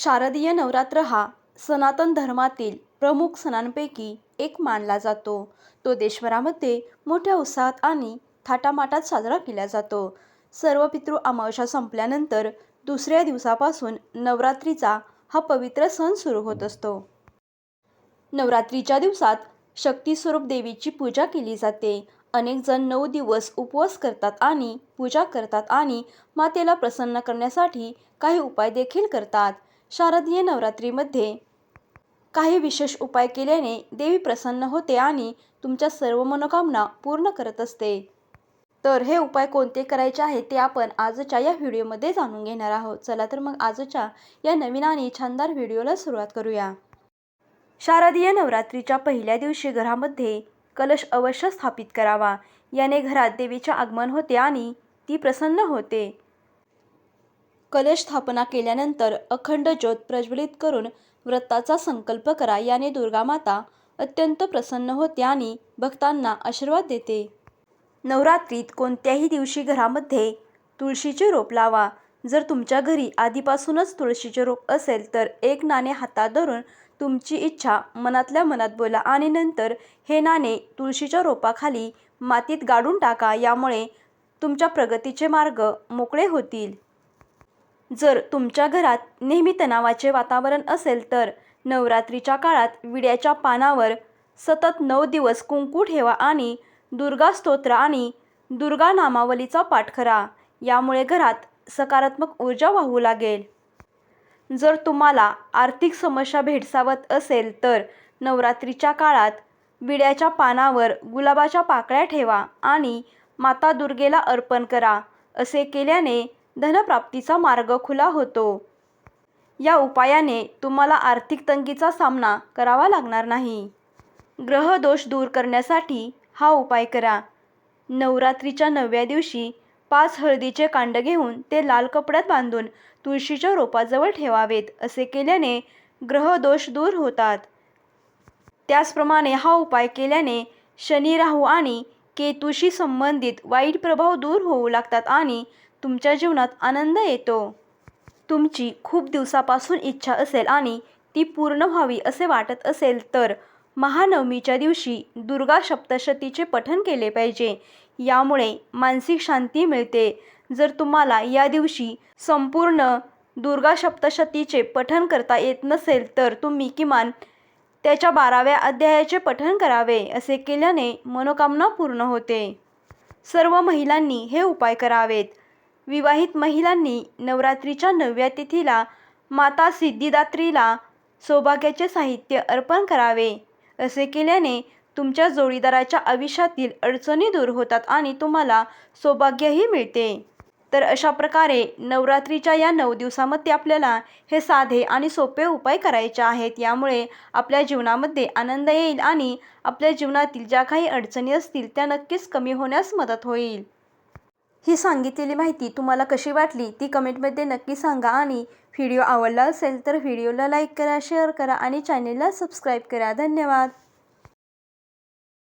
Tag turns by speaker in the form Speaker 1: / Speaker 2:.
Speaker 1: शारदीय नवरात्र हा सनातन धर्मातील प्रमुख सणांपैकी एक मानला जातो. तो देशभरामध्ये मोठ्या उत्साहात आणि थाटामाटात साजरा केला जातो. सर्व पितृ अमावस्या संपल्यानंतर दुसऱ्या दिवसापासून नवरात्रीचा हा पवित्र सण सुरू होत असतो. नवरात्रीच्या दिवसात शक्तीस्वरूप देवीची पूजा केली जाते. अनेक जण नऊ दिवस उपवास करतात आणि पूजा करतात आणि मातेला प्रसन्न करण्यासाठी काही उपाय देखील करतात. शारदीय नवरात्रीमध्ये काही विशेष उपाय केल्याने देवी प्रसन्न होते आणि तुमच्या सर्व मनोकामना पूर्ण करत असते. तर हे उपाय कोणते करायचे आहेत ते आपण आजच्या या व्हिडिओमध्ये जाणून घेणार आहोत. चला तर मग आजच्या या नवीन आणि छानदार व्हिडिओला सुरुवात करूया. शारदीय नवरात्रीच्या पहिल्या दिवशी घरामध्ये कलश अवश्य स्थापित करावा. याने घरात देवीचे आगमन होते आणि ती प्रसन्न होते. कलश स्थापना केल्यानंतर अखंड ज्योत प्रज्वलित करून व्रताचा संकल्प करा. याने दुर्गामाता अत्यंत प्रसन्न होते आणि भक्तांना आशीर्वाद देते. नवरात्रीत कोणत्याही दिवशी घरामध्ये तुळशीचे रोप लावा. जर तुमच्या घरी आधीपासूनच तुळशीचे रोप असेल तर एक नाणे हातात धरून तुमची इच्छा मनातल्या मनात बोला आणि नंतर हे नाणे तुळशीच्या रोपाखाली मातीत गाडून टाका. यामुळे तुमच्या प्रगतीचे मार्ग मोकळे होतील. जर तुमच्या घरात नेहमी तणावाचे वातावरण असेल तर नवरात्रीच्या काळात विड्याच्या पानावर सतत नऊ दिवस कुंकू ठेवा आणि दुर्गा स्तोत्र आणि दुर्गा नामावलीचा पाठ करा. यामुळे घरात सकारात्मक ऊर्जा वाहू लागेल. जर तुम्हाला आर्थिक समस्या भेडसावत असेल तर नवरात्रीच्या काळात विड्याच्या पानावर गुलाबाच्या पाकळ्या ठेवा आणि माता दुर्गेला अर्पण करा. असे केल्याने धनप्राप्तीचा मार्ग खुला होतो. या उपायाने तुम्हाला आर्थिक तंगीचा सामना करावा लागणार नाही. ग्रहदोष दूर करण्यासाठी हा उपाय करा. नवरात्रीच्या नवव्या दिवशी पाच हळदीचे कांड घेऊन ते लाल कपड्यात बांधून तुळशीच्या रोपाजवळ ठेवावेत. असे केल्याने ग्रहदोष दूर होतात. त्याचप्रमाणे हा उपाय केल्याने शनी, राहू आणि केतूशी संबंधित वाईट प्रभाव दूर होऊ लागतात आणि तुमच्या जीवनात आनंद येतो. तुमची खूप दिवसापासून इच्छा असेल आणि ती पूर्ण व्हावी असे वाटत असेल तर महानवमीच्या दिवशी दुर्गा सप्तशतीचे पठन केले पाहिजे. यामुळे मानसिक शांती मिळते. जर तुम्हाला या दिवशी संपूर्ण दुर्गा सप्तशतीचे पठन करता येत नसेल तर तुम्ही किमान त्याच्या बाराव्या अध्यायाचे पठन करावे. असे केल्याने मनोकामना पूर्ण होते. सर्व महिलांनी हे उपाय करावेत. विवाहित महिलांनी नवरात्रीच्या नवव्या तिथीला माता सिद्धिदात्रीला सौभाग्याचे साहित्य अर्पण करावे. असे केल्याने तुमच्या जोडीदाराच्या आयुष्यातील अडचणी दूर होतात आणि तुम्हाला सौभाग्यही मिळते. तर अशा प्रकारे नवरात्रीच्या या नऊ दिवसामध्ये आपल्याला हे साधे आणि सोपे उपाय करायचे आहेत. यामुळे आपल्या जीवनामध्ये आनंद येईल आणि आपल्या जीवनातील ज्या काही अडचणी असतील त्या नक्कीच कमी होण्यास मदत होईल. ही सांगितलेली माहिती तुम्हाला कशी वाटली ती कमेंटमध्ये नक्की सांगा आणि व्हिडिओ आवडला असेल तर व्हिडिओला लाईक करा, शेअर करा आणि चॅनेलला सबस्क्राईब करा. धन्यवाद.